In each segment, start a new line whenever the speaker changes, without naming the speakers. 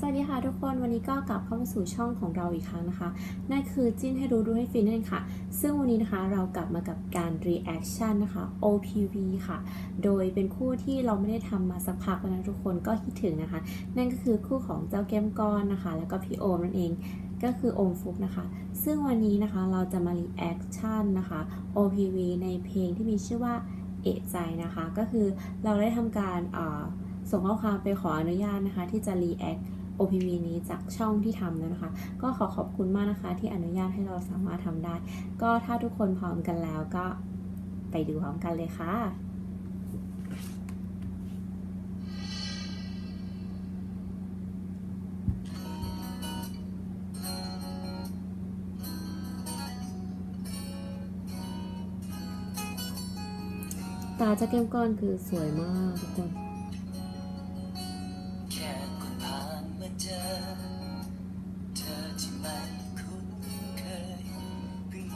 สวัสดีค่ะทุกคนวันนี้ก็กลับเข้ามาสู่ช่องของเราอีกครั้งนะคะ นั่นคือจิ้นให้รู้ดูให้ฟินนั่นเองค่ะ ซึ่งวันนี้นะคะเรากลับมากับการ reaction นะคะ OPV ค่ะ โดยเป็นคู่ที่เราไม่ได้ทำมาสักพักแล้วนะทุกคนก็คิดถึงนะคะ นั่นก็คือคู่ของเจ้าแก้มก้อนนะคะ แล้วก็พี่โอมนั่นเองก็คือโอมฟุกนะคะ ซึ่งวันนี้นะคะเราจะมา reaction นะคะ OPV ในเพลงที่มีชื่อว่าเอะใจนะคะ ก็คือเราได้ทำการส่งข้อความไปขออนุญาตนะคะ ที่จะ react OPV นี้จากช่องที่ทำแล้วนะคะ ก็ขอขอบคุณมากนะคะ ที่อนุญาตให้เราสามารถทำได้ ก็ถ้าทุกคนพร้อมกันแล้วก็ไปดูพร้อมกันเลยค่ะตาเจะเก้มก้อนคือสวยมากทุกคน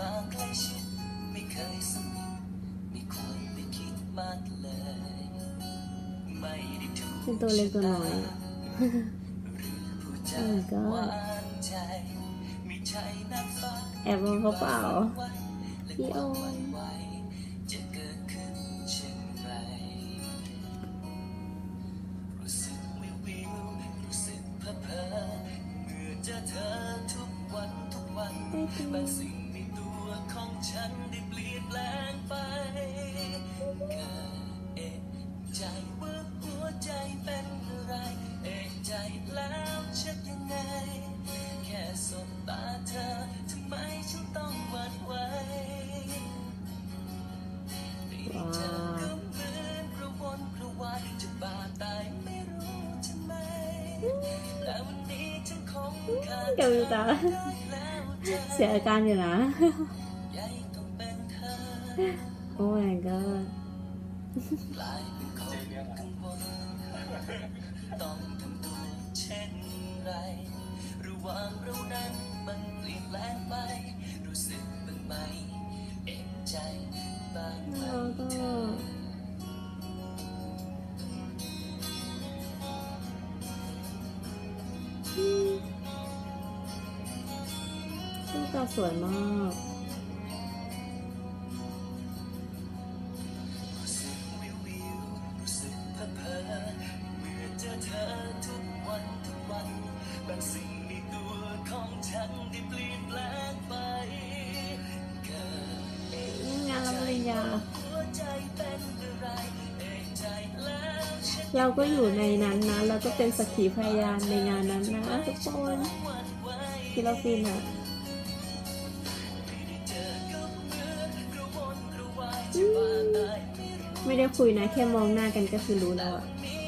มาใกล้ชิด ไม่เคยสนิทไม่ควรไปคิดมากเลย ไม่ได้ถูก
เป็นตัวเล็กตัวน้อยอะ
หรือผู้ใจ
Oh my god
หวานใจไม่ใช่นักฟ้า
แอบมองเขาเปล่าพี่โอ
ฉันได้เปลี่ยนแปลงไปเกิดเอะใจว่าหัวใจเป็นอะไร เอะใจแล้วเช็ดยังไง แค่สบตาเธอทำไมฉันต้องหวั่นไหวไม่ได้เจอก็เหมือนกระวนกระวายจะบาดตายไม่รู้ทำไมแต่วันนี้ฉันคงขาด
เกาตา
แล้ว
เสียอาการอยู่นะ โอ้ my god
ต้องทำตัวเช่นไรระหว่างเรานั้นมันเปลี่ยนแปลงไป รู้สึกบ้างไหมเอกใจบ้างไหม
แล้วก็
เธอ
ลูกตาสวยมาก
เจอเธอทุกวันทุกวันบางสิ่งในตัวของฉันได้เปลี่ยนแปลงไปเกิดเอก
งานรับปริญญา
หัวใจเป็นอะไรเอกใจแล้วฉัน
เราก็อยู่ในนั้นนะ เราก็เป็นสักขีพยานในงานนั้นนะทุกคน
หวั่นไหว
ที่เราฟินอะ
เจอก็เหมือนกระวนกระวายจะบาดตายไม่รู้
ไม่ได้คุยนะ แค่มองหน้ากันก็คือรู้แล้วอะ
มี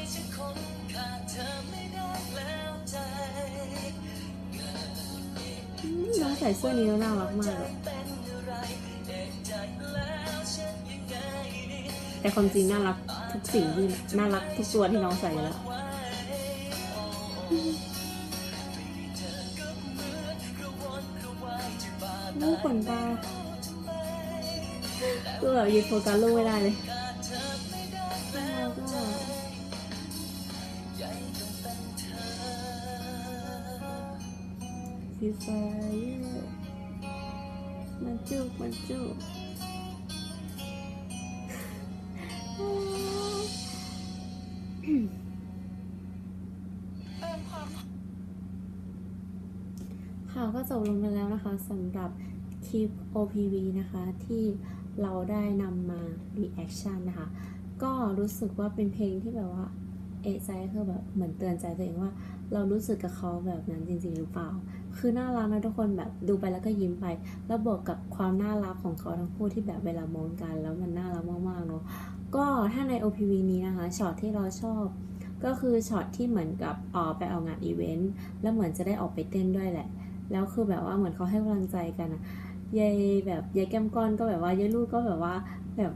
น้อ
งใส่เสื้อนี้แล้วน่ารักมาก
เป็นอะไรเอกใจแล้วฉันยังไงดี
แต่ความจริงน่ารักทุกสิ่งที่น่ารักทุกตัวที่น้องใส่แล้ว
ไว้โอ้ไม่ได้เจอก็เหมือนกระวนกระวายจะบาด
ลูกขนตาคือแบบหยุดโฟกัสลูกไม่ได้เลย
ขาดเธอไม่ได้
แล้วก็
ใหญ่ต้องเป็นเธอ
ฟีไฟมาจุกมาจุกข่าวก็จบลงไปแล้วนะคะสำหรับคลิป OPV นะคะที่เราได้นำมา reaction นะคะ ก็รู้สึกว่าเป็นเพลงที่แบบว่า เอะใจคือแบบเหมือนเตือนใจตัวเองว่า เรารู้สึกกับเขาแบบนั้นจริงๆหรือเปล่า คือน่ารักนะทุกคนแบบดูไปแล้วก็ยิ้มไป แล้วบวกกับความน่ารักของเขาทั้งคู่ที่แบบเวลามองกัน แล้วมันน่ารักมากๆเนาะก็ถ้าใน OPV นี้นะคะช็อตที่เราชอบก็คือช็อตที่เหมือนกับออกไปเอางานอีเวนต์แล้วเหมือนจะได้ออกไปเต้นด้วยแหละ แล้วคือแบบว่าเหมือนเขาให้กำลังใจกันอะยายแบบยายแก้มก้อนก็แบบว่ายายลูกก็แบบว่าแบบ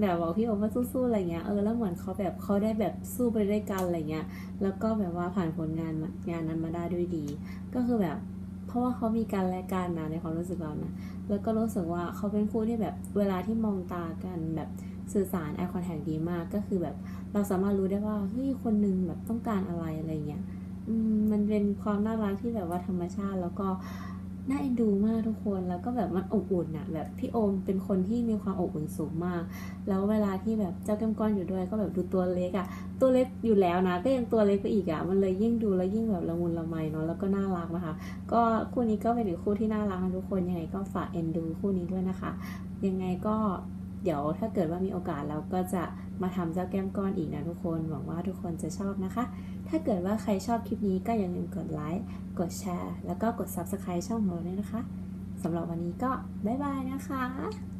แบบบอกพี่โอมว่าสู้ๆอะไรเงี้ยเออแล้วเหมือนเขาแบบเขาได้แบบสู้ไปด้วยกันอะไรเงี้ยแล้วก็แบบว่าผ่านผลงานงานนั้นมาได้ด้วยดี ก็คือแบบ เพราะว่าเขามีการและกันนะในความรู้สึกเรานะแล้วก็รู้สึกว่าเขาเป็นคู่ที่แบบเวลาที่มองตากันแบบสื่อสารไอคอนแทคดีมากก็คือแบบ เราสามารถรู้ได้ว่าเฮ้ยคนหนึงแบบต้องการอะไรอะไรเงี้ยอืมมันเป็นความน่ารักที่แบบว่าธรรมชาติแล้วก็ น่าเอ็นดูมากทุกคนแล้วก็แบบมันอบอุ่นอะแบบพี่โอมเป็นคนที่มีความอบอุ่นสูงมาก แล้วเวลาที่แบบเจ้าแก้มก้อนอยู่ด้วย ก็แบบดูตัวเล็กอะตัวเล็กอยู่แล้วนะ ก็ยังตัวเล็กไปอีกอะมันเลยยิ่งดูแล้วยิ่งแบบละมุนละไมเนาะแล้วก็น่ารักนะคะ ก็คู่นี้ก็เป็นอีกคู่ที่น่ารักนะทุกคนยังไงก็ฝากเอ็นดูคู่นี้ด้วยนะคะ ยังไงก็ เดี๋ยวถ้าเกิดว่ามีโอกาสเราก็จะมาทำเจ้าแก้มก้อนอีกนะทุกคน หวังว่าทุกคนจะชอบนะคะ ถ้าเกิดว่าใครชอบคลิปนี้ก็อย่าลืมกดไลค์ กดแชร์ แล้วก็กด Subscribe ช่องของเราด้วยนะคะสำหรับวันนี้ก็บ๊ายบายนะคะ